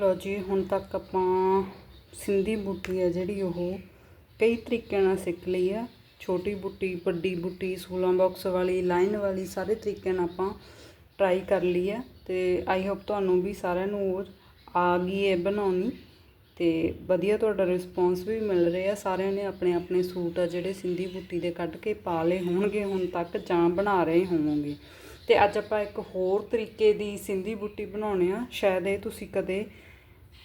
ਲਓ ਜੀ, ਹੁਣ ਤੱਕ ਆਪਾਂ ਸਿੰਧੀ ਬੂਟੀ ਹੈ ਜਿਹੜੀ ਉਹ ਕਈ ਤਰੀਕਿਆਂ ਨਾਲ ਸਿੱਖ ਲਈ ਆ। ਛੋਟੀ ਬੂਟੀ, ਵੱਡੀ ਬੂਟੀ 16 ਬਾਕਸ ਵਾਲੀ ਲਾਈਨ ਵਾਲੀ, ਸਾਰੇ ਤਰੀਕਿਆਂ ਨਾਲ ਆਪਾਂ ਟਰਾਈ ਕਰ ਲਈ ਆ। ਤੇ ਆਈ ਹੋਪ ਤੁਹਾਨੂੰ ਵੀ ਸਾਰਿਆਂ ਨੂੰ ਉਹ ਆ ਗਈ ਹੈ ਬਣਾਉਣੀ। ਤੇ ਵਧੀਆ ਤੁਹਾਡਾ ਰਿਸਪੌਂਸ ਵੀ ਮਿਲ ਰਿਹਾ। ਸਾਰਿਆਂ ਨੇ ਆਪਣੇ ਆਪਣੇ ਸੂਟ ਆ ਜਿਹੜੇ ਸਿੰਧੀ ਬੂਟੀ ਦੇ ਕੱਢ ਕੇ ਪਾ ਲਏ ਹੋਣਗੇ, ਹੁਣ ਤੱਕ ਜਾਂ ਬਣਾ ਰਹੇ ਹੋਵੋਗੇ। ਤੇ ਅੱਜ ਆਪਾਂ ਇੱਕ ਹੋਰ ਤਰੀਕੇ ਦੀ ਸਿੰਧੀ ਬੂਟੀ ਬਣਾਉਣੇ ਆ। ਸ਼ਾਇਦ ਇਹ ਤੁਸੀਂ ਕਦੇ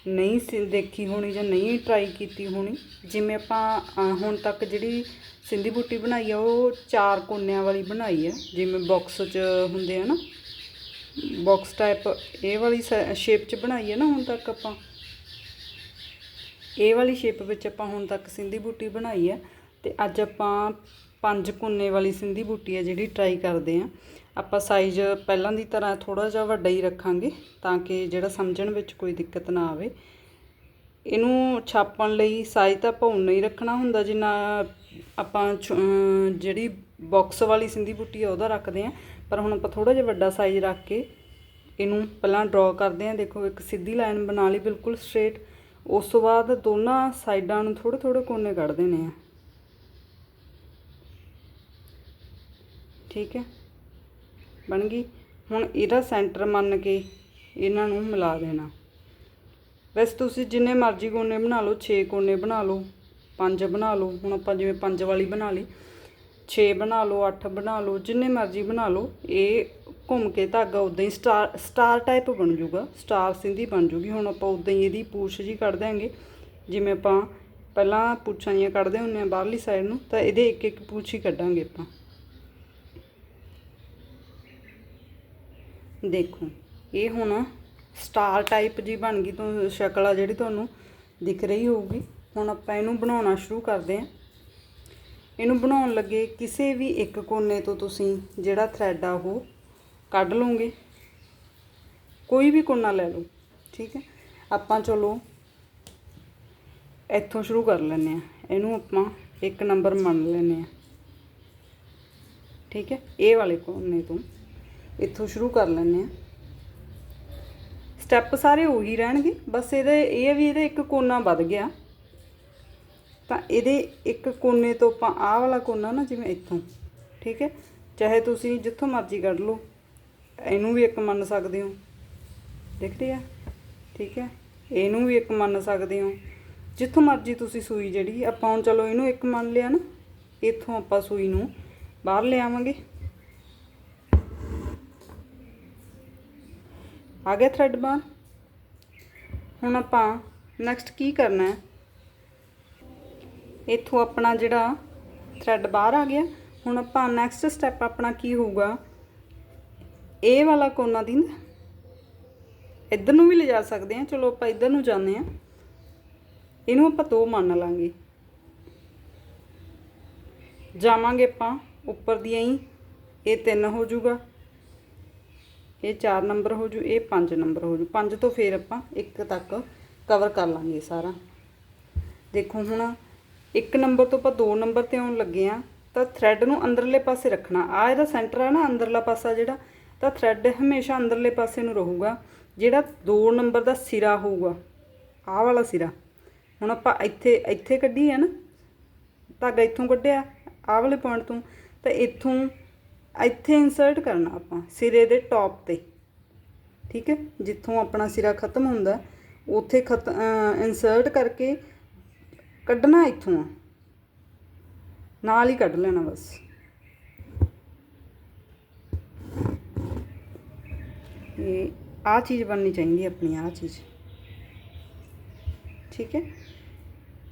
ਨਹੀਂ ਸੀ ਦੇਖੀ ਹੋਣੀ ਜਾਂ ਨਹੀਂ ਟਰਾਈ ਕੀਤੀ ਹੋਣੀ। ਜਿਵੇਂ ਆਪਾਂ ਹੁਣ ਤੱਕ ਜਿਹੜੀ ਸਿੰਧੀ ਬੂਟੀ ਬਣਾਈ ਆ, ਉਹ ਚਾਰ ਕੋਨਿਆਂ ਵਾਲੀ ਬਣਾਈ ਆ। ਜਿਵੇਂ ਬਾਕਸ 'ਚ ਹੁੰਦੇ ਆ ਨਾ। ਬਾਕਸ ਟਾਈਪ ਇਹ ਵਾਲੀ ਸ਼ੇਪ 'ਚ ਬਣਾਈ ਹੈ ਨਾ ਹੁਣ ਤੱਕ ਆਪਾਂ। ਇਹ ਵਾਲੀ ਸ਼ੇਪ ਵਿੱਚ ਆਪਾਂ ਹੁਣ ਤੱਕ ਸਿੰਧੀ ਬੂਟੀ ਬਣਾਈ ਹੈ ਤੇ ਅੱਜ ਆਪਾਂ ਪੰਜ ਕੋਨੇ ਵਾਲੀ ਸਿੰਧੀ ਬੂਟੀ ਹੈ ਜਿਹੜੀ ਟਰਾਈ ਕਰਦੇ ਆ। ਆਪਾਂ ਸਾਈਜ਼ ਪਹਿਲਾਂ ਦੀ ਤਰ੍ਹਾਂ ਥੋੜਾ ਜਿਹਾ ਵੱਡਾ ਹੀ ਰੱਖਾਂਗੇ ਤਾਂ ਕਿ ਜਿਹੜਾ ਸਮਝਣ ਵਿੱਚ ਕੋਈ ਦਿੱਕਤ ਨਾ ਆਵੇ। ਇਹਨੂੰ ਛਾਪਣ ਲਈ ਸਾਈਜ਼ ਤਾਂ ਆਪਾਂ ਉਨਾ ਹੀ ਰੱਖਣਾ ਹੁੰਦਾ ਜਿੰਨਾ ਆਪਾਂ ਛ- ਜਿਹੜੀ ਬਾਕਸ ਵਾਲੀ ਸਿੰਧੀ ਬੂਟੀ ਆ ਉਹਦਾ ਰੱਖਦੇ ਆ ਪਰ ਹੁਣ ਆਪਾਂ ਥੋੜਾ ਜਿਹਾ ਵੱਡਾ ਸਾਈਜ਼ ਰੱਖ ਕੇ ਇਹਨੂੰ ਪਹਿਲਾਂ ਡਰਾ ਕਰਦੇ ਆ ਦੇਖੋ ਇੱਕ ਸਿੱਧੀ ਲਾਈਨ ਬਣਾ ਲਈ ਬਿਲਕੁਲ ਸਟ੍ਰੇਟ ਉਸ ਤੋਂ ਬਾਅਦ ਦੋਨਾਂ ਸਾਈਡਾਂ ਨੂੰ ਥੋੜੇ ਥੋੜੇ ਕੋਨੇ ਕੱਢ ਦੇਣੇ ਆ ਠੀਕ ਹੈ? ਬਣ ਗਈ। ਹੁਣ ਇਹਦਾ ਸੈਂਟਰ ਮੰਨ ਕੇ ਇਹਨਾਂ ਨੂੰ ਮਿਲਾ ਦੇਣਾ। ਵੈਸੇ ਤੁਸੀਂ ਜਿੰਨੇ ਮਰਜ਼ੀ ਕੋਨੇ ਬਣਾ ਲਓ 6 ਕੋਨੇ ਬਣਾ ਲਓ 5 ਬਣਾ ਲਓ। ਹੁਣ ਆਪਾਂ ਜਿਵੇਂ 5 ਵਾਲੀ ਬਣਾ ਲਈ 6 ਬਣਾ ਲਓ 8 ਬਣਾ ਲਓ, ਜਿੰਨੇ ਮਰਜ਼ੀ ਬਣਾ ਲਓ, ਇਹ ਘੁੰਮ ਕੇ ਧਾਗਾ ਉਦਾਂ ਹੀ ਸਟਾਰ ਸਟਾਰ ਟਾਈਪ ਬਣ ਜਾਊਗਾ, ਸਟਾਰ ਸਿੰਧੀ ਬਣ ਜੂਗੀ ਹੁਣ ਆਪਾਂ ਉਦਾਂ ਹੀ ਇਹਦੀ ਪੂਛ ਜੀ ਕੱਢ ਦਿਆਂਗੇ। ਜਿਵੇਂ ਆਪਾਂ ਪਹਿਲਾਂ ਪੂਛਾਂ ਜੀਆਂ ਕੱਢਦੇ ਹੁੰਦੇ ਆ ਬਾਹਰਲੀ ਸਾਈਡ ਨੂੰ, ਤਾਂ ਇਹਦੇ ਇੱਕ ਇੱਕ ਪੂਛ ਹੀ ਕੱਢਾਂਗੇ ਆਪਾਂ। ਦੇਖੋ, ਇਹ ਹੁਣ ਸਟਾਰ ਟਾਈਪ ਜੀ ਬਣ ਗਈ ਤੋਂ ਸ਼ਕਲ ਆ ਜਿਹੜੀ ਤੁਹਾਨੂੰ ਦਿਖ ਰਹੀ ਹੋਊਗੀ। ਹੁਣ ਆਪਾਂ ਇਹਨੂੰ ਬਣਾਉਣਾ ਸ਼ੁਰੂ ਕਰਦੇ ਹਾਂ। ਇਹਨੂੰ ਬਣਾਉਣ ਲੱਗੇ ਕਿਸੇ ਵੀ ਇੱਕ ਕੋਨੇ ਤੋਂ ਤੁਸੀਂ ਜਿਹੜਾ ਥ੍ਰੈਡ ਆ ਉਹ ਕੱਢ ਲਓਗੇ। ਕੋਈ ਵੀ ਕੋਨਾ ਲੈ ਲਓ, ਠੀਕ ਹੈ? ਆਪਾਂ ਚਲੋ ਇੱਥੋਂ ਸ਼ੁਰੂ ਕਰ ਲੈਂਦੇ ਆ ਇਹਨੂੰ ਆਪਾਂ ਇੱਕ ਨੰਬਰ ਮੰਨ ਲੈਂਦੇ ਆ ਠੀਕ ਹੈ? ਇਹ ਵਾਲੇ ਕੋਨੇ ਤੋਂ। ਇੱਥੋਂ ਸ਼ੁਰੂ ਕਰ ਲੈਂਦੇ ਆ ਸਟੈਪ ਸਾਰੇ ਉਹੀ ਰਹਿਣਗੇ। ਬਸ ਇਹਦੇ, ਇਹ ਆ ਵੀ ਇਹਦੇ ਇੱਕ ਕੋਨਾ ਵੱਧ ਗਿਆ। ਤਾਂ ਇਹਦੇ ਇੱਕ ਕੋਨੇ ਤੋਂ ਆਪਾਂ ਆਹ ਵਾਲਾ ਕੋਨਾ ਨਾ, ਜਿਵੇਂ ਇੱਥੋਂ, ਠੀਕ ਹੈ? ਚਾਹੇ ਤੁਸੀਂ ਜਿੱਥੋਂ ਮਰਜ਼ੀ ਕੱਢ ਲਓ। ਇਹਨੂੰ ਵੀ ਇੱਕ ਮੰਨ ਸਕਦੇ ਹੋ। ਦਿਖ ਰਿਹਾ ਠੀਕ ਹੈ? ਇਹਨੂੰ ਵੀ ਇੱਕ ਮੰਨ ਸਕਦੇ ਹੋ। ਜਿੱਥੋਂ ਮਰਜ਼ੀ ਤੁਸੀਂ ਸੂਈ ਜਿਹੜੀ, ਆਪਾਂ ਹੁਣ ਚਲੋ ਇਹਨੂੰ ਇੱਕ ਮੰਨ ਲਿਆ ਨਾ। ਇੱਥੋਂ ਆਪਾਂ ਸੂਈ ਨੂੰ ਬਾਹਰ ਲਿਆਵਾਂਗੇ। ਆ ਗਿਆ ਥਰੈਡ ਬਾਹਰ। ਹੁਣ ਆਪਾਂ ਨੈਕਸਟ ਕੀ ਕਰਨਾ ਹੈ? ਇੱਥੋਂ ਆਪਣਾ ਜਿਹੜਾ ਥਰੈਡ ਬਾਹਰ ਆ ਗਿਆ। ਹੁਣ ਆਪਾਂ ਨੈਕਸਟ ਸਟੈਪ ਆਪਣਾ ਕੀ ਹੋਊਗਾ? ਇਹ ਵਾਲਾ ਕੋਨਾ ਦੀ ਇੱਧਰ ਨੂੰ ਵੀ ਲਿਜਾ ਸਕਦੇ ਹਾਂ। ਚਲੋ ਆਪਾਂ ਇੱਧਰ ਨੂੰ ਜਾਂਦੇ ਹਾਂ। ਇਹਨੂੰ ਆਪਾਂ ਦੋ ਮੰਨ ਲਾਂਗੇ। ਜਾਵਾਂਗੇ ਆਪਾਂ ਉੱਪਰ ਦੀਆਂ ਹੀ ਇਹ ਤਿੰਨ ਹੋ ਜਾਊਗਾ। ਇਹ 4 ਨੰਬਰ ਹੋ ਜੂ, ਇਹ 5 ਨੰਬਰ ਹੋ ਜੂ। 5 ਤੋਂ ਫਿਰ ਆਪਾਂ 1 ਤੱਕ ਕਵਰ ਕਰ ਲਾਂਗੇ ਸਾਰਾ। ਦੇਖੋ ਹੁਣ 1 ਨੰਬਰ ਤੋਂ ਆਪਾਂ 2 ਨੰਬਰ ਤੇ ਆਉਣ ਲੱਗੇ ਆ ਤਾਂ ਥ੍ਰੈਡ ਨੂੰ ਅੰਦਰਲੇ ਪਾਸੇ ਰੱਖਣਾ। ਆ ਇਹਦਾ ਸੈਂਟਰ ਆ ਨਾ, ਅੰਦਰਲਾ ਪਾਸਾ ਜਿਹੜਾ, ਤਾਂ ਥ੍ਰੈਡ ਹਮੇਸ਼ਾ ਅੰਦਰਲੇ ਪਾਸੇ ਨੂੰ ਰਹੂਗਾ, ਜਿਹੜਾ 2 ਨੰਬਰ ਦਾ ਸਿਰਾ ਹੋਊਗਾ। ਆਹ ਵਾਲਾ ਸਿਰਾ। ਹੁਣ ਆਪਾਂ ਇੱਥੇ ਇੱਥੇ ਕੱਢੀ ਹੈ ਨਾ, ਧਾਗਾ ਇੱਥੋਂ ਕੱਢਿਆ, ਆਹ ਵਾਲੇ ਪੁਆਇੰਟ ਤੋਂ। ਤਾਂ ਇੱਥੋਂ ਇੱਥੇ ਇਨਸਰਟ ਕਰਨਾ ਆਪਾਂ, ਸਿਰੇ ਦੇ ਟੌਪ ਤੇ। ਠੀਕ ਹੈ? ਜਿੱਥੋਂ ਆਪਣਾ ਸਿਰਾ ਖਤਮ ਹੁੰਦਾ, ਉੱਥੇ ਖਤ ਇਨਸਰਟ ਕਰਕੇ ਕੱਢਣਾ ਇੱਥੋਂ ਆ। ਨਾਲ ਹੀ ਕੱਢ ਲੈਣਾ ਬਸ। ਇਹ ਆ ਚੀਜ਼ ਬਣਨੀ ਚਾਹੀਦੀ ਆਪਣੀ ਆ ਚੀਜ਼। ਠੀਕ ਹੈ?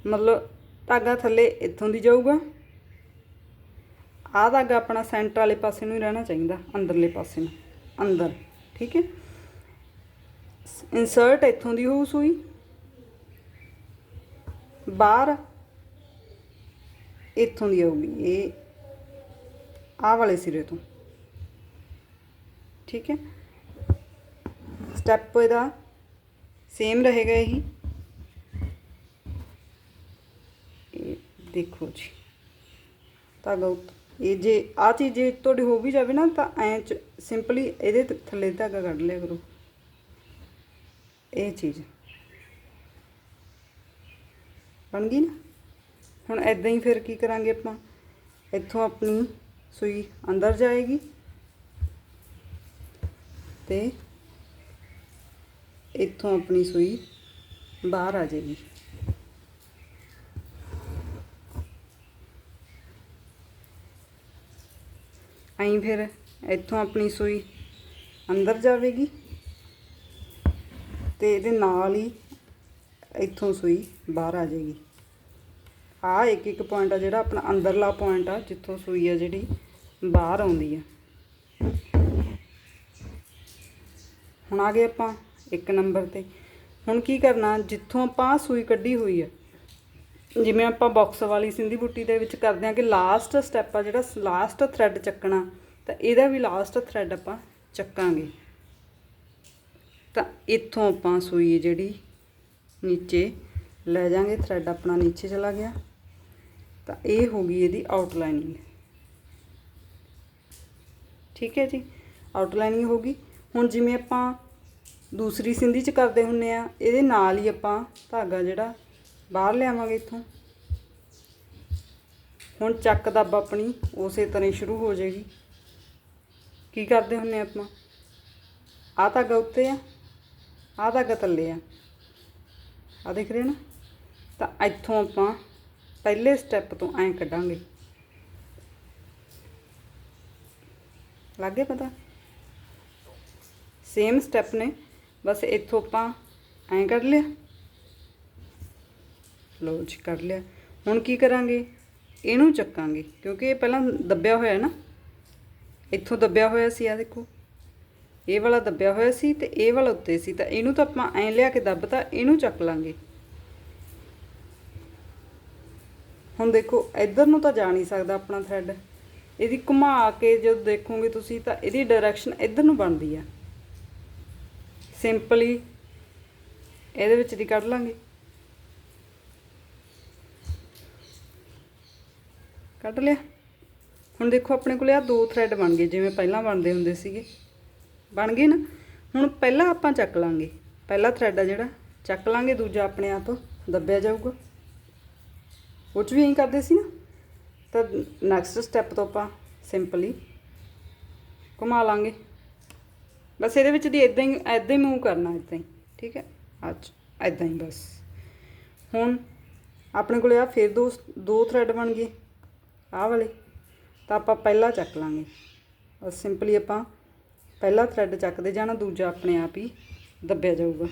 ਮਤਲਬ ਧਾਗਾ ਥੱਲੇ ਇੱਥੋਂ ਦੀ ਜਾਊਗਾ ਆਹ ਧਾਗਾ ਆਪਣਾ ਸੈਂਟਰ ਵਾਲੇ ਪਾਸੇ ਨੂੰ ਹੀ ਰਹਿਣਾ ਚਾਹੀਦਾ, ਅੰਦਰਲੇ ਪਾਸੇ ਨੂੰ, ਅੰਦਰ, ਠੀਕ ਹੈ? ਇਨਸਰਟ ਇੱਥੋਂ ਦੀ ਹੋਊ ਸੂਈ। ਬਾਹਰ ਇੱਥੋਂ ਦੀ ਆਊਗੀ, ਇਹ ਆਹ ਵਾਲੇ ਸਿਰੇ ਤੋਂ, ਠੀਕ ਹੈ? ਸਟੈਪ ਇਹਦਾ ਸੇਮ ਰਹੇਗਾ ਇਹੀ। ਇਹ ਦੇਖੋ ਜੀ, ਧਾਗਾ ਉੱਤ ਇਹ ਜੇ ਆ ਚੀਜ਼ ਜੇ ਤੁਹਾਡੀ ਹੋ ਵੀ ਜਾਵੇ ਨਾ, ਤਾਂ ਐਂ ਸਿੰਪਲੀ ਇਹਦੇ ਥੱਲੇ ਤੱਕ ਕੱਢ ਲਿਆ ਕਰੋ। ਇਹ ਚੀਜ਼। ਬਣ ਗਈ ਨਾ? ਹੁਣ ਐਦਾਂ ਹੀ ਫਿਰ ਕੀ ਕਰਾਂਗੇ ਆਪਾਂ? ਇੱਥੋਂ ਆਪਣੀ ਸੂਈ ਅੰਦਰ ਜਾਏਗੀ। ਤੇ ਇੱਥੋਂ ਆਪਣੀ ਸੂਈ ਬਾਹਰ ਆ ਜਾਏਗੀ। ਐਂ ਫਿਰ ਇੱਥੋਂ ਆਪਣੀ ਸੂਈ ਅੰਦਰ ਜਾਵੇਗੀ ਤੇ ਇਹਦੇ ਨਾਲ ਹੀ ਇੱਥੋਂ ਸੂਈ ਬਾਹਰ ਆ ਜਾਏਗੀ। ਆ ਇੱਕ ਇੱਕ ਪੁਆਇੰਟ ਆ ਜਿਹੜਾ ਆਪਣਾ ਅੰਦਰਲਾ ਪੁਆਇੰਟ ਆ, ਜਿੱਥੋਂ ਸੂਈ ਆ ਜਿਹੜੀ ਬਾਹਰ ਆਉਂਦੀ ਆ। ਹੁਣ ਆ ਗਏ ਆਪਾਂ ਇੱਕ ਨੰਬਰ ਤੇ। ਹੁਣ ਕੀ ਕਰਨਾ, ਜਿੱਥੋਂ ਆਪਾਂ ਆਹ ਸੂਈ ਕੱਢੀ ਹੋਈ ਆ ਜਿਵੇਂ ਆਪਾਂ ਬਾਕਸ ਵਾਲੀ ਸਿੰਧੀ ਬੁੱਟੀ ਦੇ ਵਿੱਚ ਕਰਦੇ ਹਾਂ ਕਿ ਲਾਸਟ ਸਟੈਪ ਆ ਜਿਹੜਾ ਲਾਸਟ ਥ੍ਰੈਡ ਚੱਕਣਾ, ਤਾਂ ਇਹਦਾ ਵੀ ਲਾਸਟ ਥ੍ਰੈਡ ਆਪਾਂ ਚੱਕਾਂਗੇ। ਤਾਂ ਇੱਥੋਂ ਆਪਾਂ ਸੂਈ ਜਿਹੜੀ ਨੀਚੇ ਲੈ ਜਾਾਂਗੇ ਥ੍ਰੈਡ ਆਪਣਾ ਨੀਚੇ ਚਲਾ ਗਿਆ। ਤਾਂ ਇਹ ਹੋ ਗਈ ਇਹਦੀ ਆਊਟਲਾਈਨਿੰਗ ਠੀਕ ਹੈ ਜੀ ਆਊਟਲਾਈਨਿੰਗ ਹੋ ਗਈ। ਹੁਣ ਜਿਵੇਂ ਆਪਾਂ ਦੂਸਰੀ ਸਿੰਧੀ ਚ ਕਰਦੇ ਹੁੰਨੇ ਆ, ਇਹਦੇ ਨਾਲ ਹੀ ਆਪਾਂ ਧਾਗਾ ਜਿਹੜਾ ਬਾਹਰ ਲਿਆਵਾਂਗੇ ਇੱਥੋਂ। ਹੁਣ ਚੱਕ ਦੱਬ ਆਪਣੀ, ਉਸੇ ਤਰ੍ਹਾਂ ਹੀ ਸ਼ੁਰੂ ਹੋ ਜਾਏਗੀ। ਕੀ ਕਰਦੇ ਹੁੰਨੇ ਆਪਾਂ? ਆਹ ਧਾਗਾ ਉੱਤੇ ਆ, ਆਹ ਧਾਗਾ ਥੱਲੇ ਆ। ਆ ਦੇਖ ਰਹੇ ਨਾ? ਤਾਂ ਇੱਥੋਂ ਆਪਾਂ ਪਹਿਲੇ ਸਟੈਪ ਤੋਂ ਐਂ ਕੱਢਾਂਗੇ। ਲੱਗੇ ਪਤਾ? ਸੇਮ ਸਟੈਪ ਨੇ, ਬਸ ਇੱਥੋਂ ਆਪਾਂ ਐਂ ਕੱਢ ਲਿਆ। ਲੋ ਜੀ ਕੱਢ ਲਿਆ। ਹੁਣ ਕੀ ਕਰਾਂਗੇ? ਇਹਨੂੰ ਚੱਕਾਂਗੇ, ਕਿਉਂਕਿ ਇਹ ਪਹਿਲਾਂ ਦੱਬਿਆ ਹੋਇਆ ਹੈ ਨਾ। ਇੱਥੋਂ ਦੱਬਿਆ ਹੋਇਆ ਸੀ ਆ ਦੇਖੋ। ਇਹ ਵਾਲਾ ਦੱਬਿਆ ਹੋਇਆ ਸੀ ਤੇ ਇਹ ਵਾਲਾ ਉੱਤੇ ਸੀ, ਤਾਂ ਇਹਨੂੰ ਤਾਂ ਆਪਾਂ ਐਂ ਲਿਆ ਕੇ ਦੱਬਤਾ ਇਹਨੂੰ ਚੱਕ ਲਾਂਗੇ। ਹੁਣ ਦੇਖੋ, ਇੱਧਰ ਨੂੰ ਤਾਂ ਜਾ ਨਹੀਂ ਸਕਦਾ ਆਪਣਾ ਥ੍ਰੈਡ ਇਹਦੀ ਘੁਮਾ ਕੇ ਜਦੋਂ ਦੇਖੋਗੇ ਤੁਸੀਂ ਤਾਂ ਇਹਦੀ ਡਾਇਰੈਕਸ਼ਨ ਇੱਧਰ ਨੂੰ ਬਣਦੀ ਆ। ਸਿੰਪਲੀ ਇਹਦੇ ਵਿੱਚ ਦੀ ਕੱਢ ਲਾਂਗੇ। ਕੱਢ ਲਿਆ। ਹੁਣ ਦੇਖੋ ਆਪਣੇ ਕੋਲੇ ਆ ਦੋ ਥ੍ਰੈਡ ਬਣ ਗਏ, ਜਿਵੇਂ ਪਹਿਲਾਂ ਬਣਦੇ ਹੁੰਦੇ ਸੀਗੇ। ਬਣ ਗਏ ਨਾ? ਹੁਣ ਪਹਿਲਾਂ ਆਪਾਂ ਚੱਕ ਲਾਂਗੇ। ਪਹਿਲਾ ਥ੍ਰੈਡ ਆ ਜਿਹੜਾ, ਚੱਕ ਲਾਂਗੇ, ਦੂਜਾ ਆਪਣੇ ਆਪ ਦੱਬਿਆ ਜਾਊਗਾ। ਉਹ 'ਚ ਵੀ ਐਂ ਕਰਦੇ ਸੀ ਨਾ? ਤਾਂ ਨੈਕਸਟ ਸਟੈਪ ਤੋਂ ਆਪਾਂ ਸਿੰਪਲੀ ਘੁਮਾ ਲਾਂਗੇ। ਬਸ ਇਹਦੇ ਵਿੱਚ ਦੀ ਇਦਾਂ ਹੀ ਇਦਾਂ ਹੀ ਮੂਵ ਕਰਨਾ ਇਦਾਂ ਹੀ। ਠੀਕ ਹੈ? ਅੱਜ ਇਦਾਂ ਹੀ ਬਸ। ਹੁਣ ਆਪਣੇ ਕੋਲੇ ਆ ਫਿਰ ਦੋ ਦੋ ਥ੍ਰੈਡ ਬਣ ਗਏ। ਆਹ ਵਾਲੇ, ਤਾਂ ਆਪਾਂ ਪਹਿਲਾ ਚੱਕ ਲਾਂਗੇ। ਬਸ ਸਿੰਪਲੀ ਆਪਾਂ ਪਹਿਲਾ ਥ੍ਰੈਡ ਚੱਕਦੇ ਜਾਣਾ, ਦੂਜਾ ਆਪਣੇ ਆਪ ਹੀ ਦੱਬਿਆ ਜਾਊਗਾ।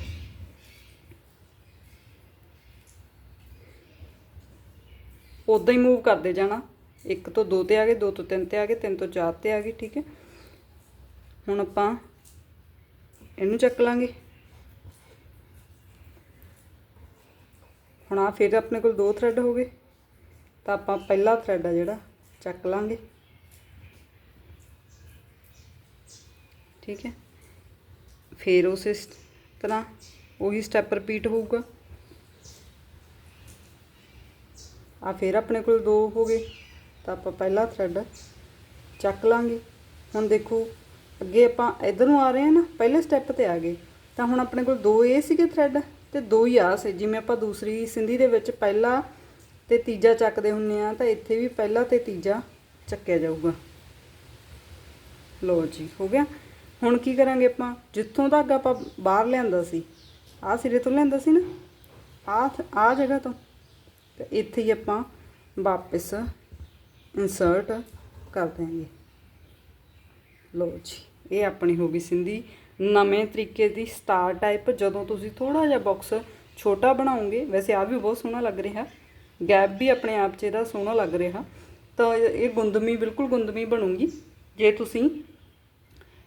ਉਦਾਂ ਹੀ ਮੂਵ ਕਰਦੇ ਜਾਣਾ। ਇੱਕ ਤੋਂ ਦੋ ਤੇ ਆ ਗਏ, ਦੋ ਤੋਂ ਤਿੰਨ ਤੇ ਆ ਗਏ, ਤਿੰਨ ਤੋਂ ਚਾਰ ਤੇ ਆ ਗਏ, ਠੀਕ ਹੈ। ਹੁਣ ਆਪਾਂ ਇਹਨੂੰ ਚੱਕ ਲਾਂਗੇ। ਹੁਣ ਆ ਫਿਰ ਆਪਣੇ ਕੋਲ ਦੋ ਥਰੈਡ ਹੋ ਗਏ। ਤਾਂ ਆਪਾਂ ਪਹਿਲਾ ਥਰੈਡ ਆ ਜਿਹੜਾ, ਚੱਕ ਲਾਂਗੇ। ਠੀਕ ਹੈ? ਫਿਰ ਉਸੇ ਤਰ੍ਹਾਂ ਉਹੀ ਸਟੈਪ ਰਿਪੀਟ ਹੋਊਗਾ। ਆ ਫਿਰ ਆਪਣੇ ਕੋਲ ਦੋ ਹੋ ਗਏ। ਤਾਂ ਆਪਾਂ ਪਹਿਲਾ ਥ੍ਰੈਡ ਚੱਕ ਲਾਂਗੇ। ਹੁਣ ਦੇਖੋ, ਅੱਗੇ ਆਪਾਂ ਇਧਰ ਨੂੰ ਆ ਰਹੇ ਹਾਂ ਨਾ, ਪਹਿਲੇ ਸਟੈਪ ਤੇ ਆ ਗਏ। ਤਾਂ ਹੁਣ ਆਪਣੇ ਕੋਲ ਦੋ ਇਹ ਸੀਗੇ ਥਰੈਡ ਤੇ ਦੋ ਹੀ ਆ ਸੀ। ਜਿਵੇਂ ਆਪਾਂ ਦੂਸਰੀ ਸਿੰਧੀ ਦੇ ਵਿੱਚ ਪਹਿਲਾ ਤੇ ਤੀਜਾ ਚੱਕਦੇ ਹੁੰਨੇ ਆ ਤਾਂ ਇੱਥੇ ਵੀ ਪਹਿਲਾ ਤੇ ਤੀਜਾ ਚੱਕਿਆ ਜਾਊਗਾ। ਲੋ ਜੀ, ਹੋ ਗਿਆ। ਹੁਣ ਕੀ ਕਰਾਂਗੇ ਆਪਾਂ? ਜਿੱਥੋਂ ਤੱਕ ਆਪਾਂ ਬਾਹਰ ਲਿਆਂਦਾ ਸੀ, ਆਹ ਸਿਰੇ ਤੋਂ ਲਿਆਂਦਾ ਸੀ ਨਾ? ਆਹ ਆਹ ਜਗ੍ਹਾ ਤੋਂ। ਤੇ ਇੱਥੇ ਹੀ ਆਪਾਂ ਵਾਪਸ ਇਨਸਰਟ ਕਰ ਦਿਆਂਗੇ। ਲੋ ਜੀ, ਇਹ ਆਪਣੀ ਹੋ ਗਈ ਸਿੰਧੀ। ਨਵੇਂ ਤਰੀਕੇ ਦੀ ਸਟਾਰ ਟਾਈਪ ਜਦੋਂ ਤੁਸੀਂ ਥੋੜਾ ਜਿਹਾ ਬਾਕਸ ਛੋਟਾ ਬਣਾਉਂਗੇ ਵੈਸੇ ਆ ਵੀ ਬਹੁਤ ਸੋਹਣਾ ਲੱਗ ਰਿਹਾ। ਗੈਪ ਵੀ ਆਪਣੇ ਆਪ 'ਚ ਇਹਦਾ ਸੋਹਣਾ ਲੱਗ ਰਿਹਾ। ਤਾਂ ਇਹ ਗੁੰਦਮੀ, ਬਿਲਕੁਲ ਗੁੰਦਮੀ ਬਣੂਗੀ। ਜੇ ਤੁਸੀਂ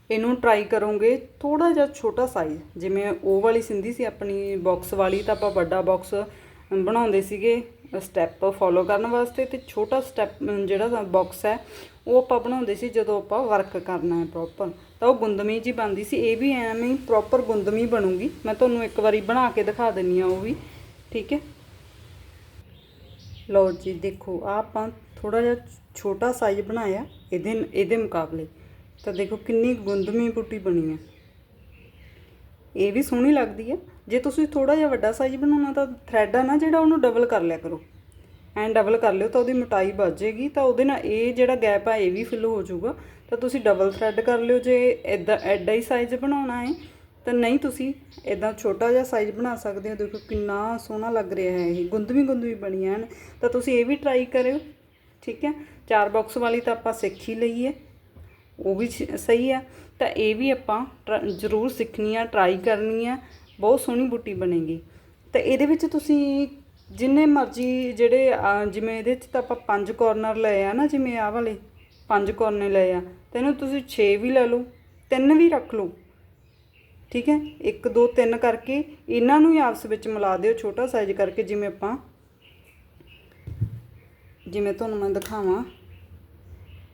ਇਹਨੂੰ ਟਰਾਈ ਕਰੋਗੇ ਥੋੜਾ ਜਿਹਾ ਛੋਟਾ ਸਾਈਜ਼ ਜਿਵੇਂ ਉਹ ਵਾਲੀ ਸਿੰਧੀ ਸੀ ਆਪਣੀ ਬਾਕਸ ਵਾਲੀ, ਤਾਂ ਆਪਾਂ ਵੱਡਾ ਬਾਕਸ ਬਣਾਉਂਦੇ ਸੀਗੇ ਸਟੈਪ ਫੋਲੋ ਕਰਨ ਵਾਸਤੇ ਤੇ ਛੋਟਾ ਸਟੈਪ ਜਿਹੜਾ ਬਾਕਸ ਹੈ, ਉਹ ਆਪਾਂ ਬਣਾਉਂਦੇ ਸੀ ਜਦੋਂ ਆਪਾਂ ਵਰਕ ਕਰਨਾ ਹੈ ਪ੍ਰੋਪਰ ਤਾਂ ਉਹ ਗੁੰਦਮੀ ਜੀ ਬਣਦੀ ਸੀ, ਇਹ ਵੀ ਐਵੇਂ ਹੀ ਪ੍ਰੋਪਰ ਗੁੰਦਮੀ ਬਣੂਗੀ। ਮੈਂ ਤੁਹਾਨੂੰ ਇੱਕ ਵਾਰੀ ਬਣਾ ਕੇ ਦਿਖਾ ਦਿੰਨੀ ਆ ਉਹ ਵੀ, ਠੀਕ ਹੈ? ਲਓ ਜੀ, ਦੇਖੋ ਆ ਆਪਾਂ ਥੋੜਾ ਜਿਹਾ ਛੋਟਾ ਸਾਈਜ਼ ਬਣਾਇਆ ਇਹਦੇ ਇਹਦੇ ਮੁਕਾਬਲੇ। ਤਾਂ ਦੇਖੋ ਕਿੰਨੀ ਗੁੰਦਮੀ ਬੂਟੀ ਬਣੀ ਹੈ ਇਹ ਵੀ ਸੋਹਣੀ ਲੱਗਦੀ ਹੈ ਜੇ ਤੁਸੀਂ ਥੋੜਾ ਜਿਹਾ ਵੱਡਾ ਸਾਈਜ਼ ਬਣਾਉਣਾ ਤਾਂ ਥ੍ਰੈਡ ਆ ਨਾ ਜਿਹੜਾ, ਉਹਨੂੰ ਡਬਲ ਕਰ ਲਿਆ ਕਰੋ। ਐਂ ਡਬਲ ਕਰ ਲਿਓ ਤਾਂ ਉਹਦੀ ਮੋਟਾਈ ਵੱਧ ਜਾਏਗੀ, ਤਾਂ ਉਹਦੇ ਨਾਲ ਇਹ ਜਿਹੜਾ ਗੈਪ ਆ, ਇਹ ਵੀ ਫਿਲ ਹੋ ਜਾਊਗਾ। ਤਾਂ ਤੁਸੀਂ ਡਬਲ ਥ੍ਰੈਡ ਕਰ ਲਿਓ ਜੇ ਇਦਾਂ ਐਡਾ ਹੀ ਸਾਈਜ਼ ਬਣਾਉਣਾ ਹੈ। ਤਾਂ ਨਹੀਂ ਤੁਸੀਂ ਇਦਾਂ ਛੋਟਾ ਜਿਹਾ ਸਾਈਜ਼ ਬਣਾ ਸਕਦੇ ਹੋ। ਦੇਖੋ ਕਿੰਨਾ ਸੋਹਣਾ ਲੱਗ ਰਿਹਾ ਹੈ ਇਹ। ਗੁੰਦਵੀ ਗੁੰਦਵੀ ਬਣੀਆਂ ਹਨ ਤਾਂ ਤੁਸੀਂ ਇਹ ਵੀ ਟਰਾਈ ਕਰਿਓ। ਠੀਕ ਹੈ? ਚਾਰ ਬਾਕਸ ਵਾਲੀ ਤਾਂ ਆਪਾਂ ਸਿੱਖ ਹੀ ਲਈ ਹੈ। ਉਹ ਵੀ ਸਹੀ ਆ ਤਾਂ ਇਹ ਵੀ ਆਪਾਂ ਟਰ- ਜ਼ਰੂਰ ਸਿੱਖਣੀ ਆ ਟਰਾਈ ਕਰਨੀ ਆ ਬਹੁਤ ਸੋਹਣੀ ਬੁੱਟੀ ਬਣੇਗੀ। ਤਾਂ ਇਹਦੇ ਵਿੱਚ ਤੁਸੀਂ ਜਿੰਨੇ ਮਰਜ਼ੀ ਜਿਹੜੇ ਜਿਵੇਂ ਇਹਦੇ 'ਚ ਤਾਂ ਆਪਾਂ ਪੰਜ ਕੋਰਨਰ ਲਏ ਆ ਨਾ, ਜਿਵੇਂ ਆਹ ਵਾਲੇ, ਪੰਜ ਕੋਰਨੇ ਲਏ ਆ। ਤਾਂ ਇਹਨੂੰ ਤੁਸੀਂ 6 ਵੀ ਲੈ ਲਓ, ਤਿੰਨ ਵੀ ਰੱਖ ਲਓ। ਠੀਕ ਹੈ? 1 2 3 ਕਰਕੇ ਇਹਨਾਂ ਨੂੰ ਹੀ ਆਪਸ ਵਿੱਚ ਮਿਲਾ ਦਿਓ, ਛੋਟਾ ਸਾਈਜ਼ ਕਰਕੇ ਜਿਵੇਂ ਆਪਾਂ, ਜਿਵੇਂ ਤੁਹਾਨੂੰ ਮੈਂ ਦਿਖਾਵਾਂ।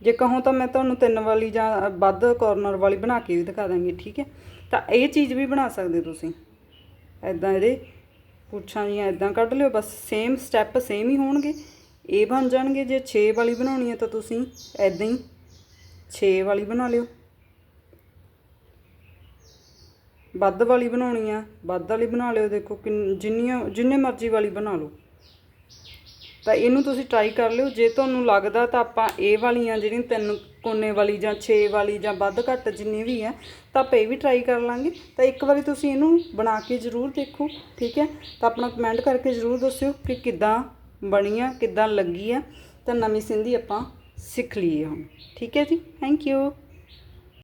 ਜੇ ਕਹੋ ਤਾਂ ਮੈਂ ਤੁਹਾਨੂੰ ਤਿੰਨ ਵਾਲੀ ਜਾਂ ਵੱਧ ਕਾਰਨਰ ਵਾਲੀ ਬਣਾ ਕੇ ਵੀ ਦਿਖਾ ਦਾਂਗੀ, ਠੀਕ ਹੈ? ਤਾਂ ਇਹ ਚੀਜ਼ ਵੀ ਬਣਾ ਸਕਦੇ ਹੋ ਤੁਸੀਂ। ਐਦਾਂ ਇਹਦੇ ਪੁੱਛਾਂ ਜੀਆਂ ਐਦਾਂ ਕੱਢ ਲਿਓ, ਬਸ ਸੇਮ ਸਟੈਪ ਸੇਮ ਹੀ ਹੋਣਗੇ। ਇਹ ਬਣ ਜਾਣਗੇ, ਜੇ 6 ਵਾਲੀ ਬਣਾਉਣੀ ਹੈ ਤਾਂ ਤੁਸੀਂ ਐਦਾਂ ਹੀ 6 ਵਾਲੀ ਬਣਾ ਲਿਓ। ਵੱਧ ਵਾਲੀ ਬਣਾਉਣੀ ਆ, ਵੱਧ ਵਾਲੀ ਬਣਾ ਲਿਓ, ਦੇਖੋ ਕਿੰਨ- ਜਿੰਨੀਆਂ, ਜਿੰਨੇ ਮਰਜ਼ੀ ਵਾਲੀ ਬਣਾ ਲਓ। ਤਾਂ ਇਹਨੂੰ ਤੁਸੀਂ ਟਰਾਈ ਕਰ ਲਿਓ, ਜੇ ਤੁਹਾਨੂੰ ਲੱਗਦਾ ਤਾਂ ਆਪਾਂ ਇਹ ਵਾਲੀਆਂ ਜਿਹੜੀਆਂ ਤਿੰਨ ਕੋਨੇ ਵਾਲੀ ਜਾਂ 6 ਵਾਲੀ ਜਾਂ ਵੱਧ ਘੱਟ ਜਿੰਨੀ ਵੀ ਹੈ, ਤਾਂ ਆਪਾਂ ਇਹ ਵੀ ਟਰਾਈ ਕਰ ਲਾਂਗੇ। ਤਾਂ ਇੱਕ ਵਾਰੀ ਤੁਸੀਂ ਇਹਨੂੰ ਬਣਾ ਕੇ ਜ਼ਰੂਰ ਦੇਖੋ, ਠੀਕ ਹੈ? ਤਾਂ ਆਪਣਾ ਕਮੈਂਟ ਕਰਕੇ ਜ਼ਰੂਰ ਦੱਸਿਓ ਕਿ ਕਿੱਦਾਂ ਬਣੀ ਆ, ਕਿੱਦਾਂ ਲੱਗੀ ਆ। ਤਾਂ ਨਵੀਂ ਸਿੰਧੀ ਆਪਾਂ ਸਿੱਖ ਲਈਏ ਹੁਣ, ਠੀਕ ਹੈ ਜੀ? Thank you